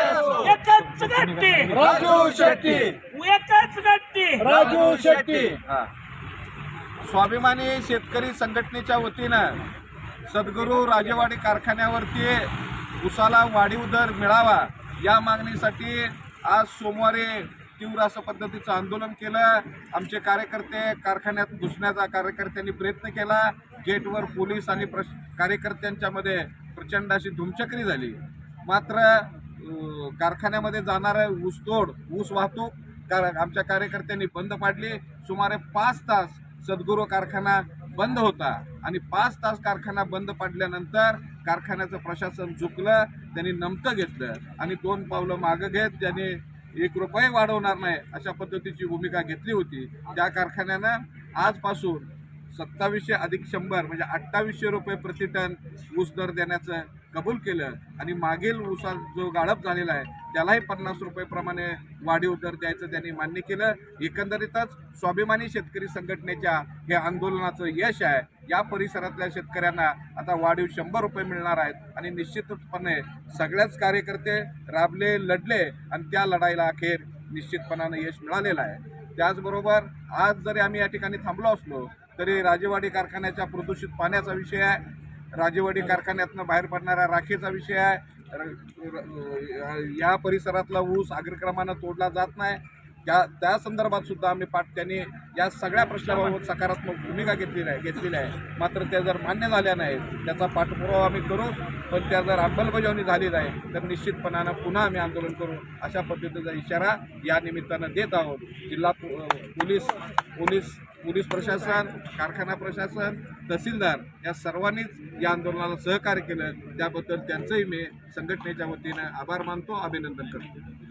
असो. एकच गट्टी राजू शेट्टी. एकच गट्टी राजू शेट्टी. स्वाभिमानी शेतकरी संघटनेच्या वतीनं सद्गुरू राजेवाडी कारखान्यावरती उसाला वाढीव दर मिळावा या मागणीसाठी आज सोमवारी तीव्र असं पद्धतीचं आंदोलन केलं. आमचे कार्यकर्ते कारखान्यात घुसण्याचा कार्यकर्त्यांनी प्रयत्न केला. गेटवर पोलीस आणि प्रश कार्यकर्त्यांच्यामध्ये प्रचंड अशी धुमचक्री झाली. मात्र कारखान्यामध्ये जाणारं ऊसतोड ऊस वाहतूक कार आमच्या कार्यकर्त्यांनी बंद पाडली. सुमारे पाच तास सद्गुरू कारखाना बंद होता. आणि पाच तास कारखाना बंद पाडल्यानंतर कारखान्याचं प्रशासन झुकलं त्यांनी नमतं घेतलं. आणि दोन पावलं मागं घेत त्यांनी एक रुपये वाढवणार नाही अशा पद्धतीची भूमिका घेतली होती. त्या कारखान्यानं आजपासून सत्तावीसशे अधिक शंभर म्हणजे अठ्ठावीसशे रुपये प्रति टन ऊस दर देण्याचं कबूल केलं आणि मागील उसा जो गाळप झालेला आहे त्यालाही पन्नास रुपयेप्रमाणे वाढीव दर द्यायचं त्यांनी मान्य केलं. एकंदरीतच स्वाभिमानी शेतकरी संघटनेच्या हे आंदोलनाचं यश आहे. या परिसरातल्या शेतकऱ्यांना आता वाढीव शंभर रुपये मिळणार आहेत आणि निश्चितपणे सगळ्याच कार्यकर्ते राबले लढले आणि त्या लढाईला अखेर निश्चितपणानं यश मिळालेलं आहे. त्याचबरोबर आज जरी आम्ही या ठिकाणी थांबलो असलो तरी राजेवाडी कारखान्याच्या प्रदूषित पाण्याचा विषय आहे. राजेवाडी कारखान्यातनं बाहेर पडणाऱ्या राखेचा विषय आहे. या परिसरातला ऊस अग्रक्रमानं तोडला जात नाही. त्या त्या संदर्भात सुद्धा आम्ही पाठ त्यांनी या सगळ्या प्रश्नाबाबत सकारात्मक भूमिका घेतलेली आहे घेतलेली आहे. मात्र त्या जर मान्य झाल्या नाहीत त्याचा पाठपुरावा आम्ही करू पण त्या जर अंमलबजावणी झाली नाही तर निश्चितपणानं पुन्हा आम्ही आंदोलन करू अशा पद्धतीचा इशारा या निमित्तानं देत आहोत. जिल्हा पोलीस पोलीस पोलीस प्रशासन कारखाना प्रशासन तहसीलदार या सर्वांनीच या आंदोलनाला सहकार्य केलं. त्याबद्दल त्यांचंही मी संघटनेच्या वतीनं आभार मानतो अभिनंदन करतो.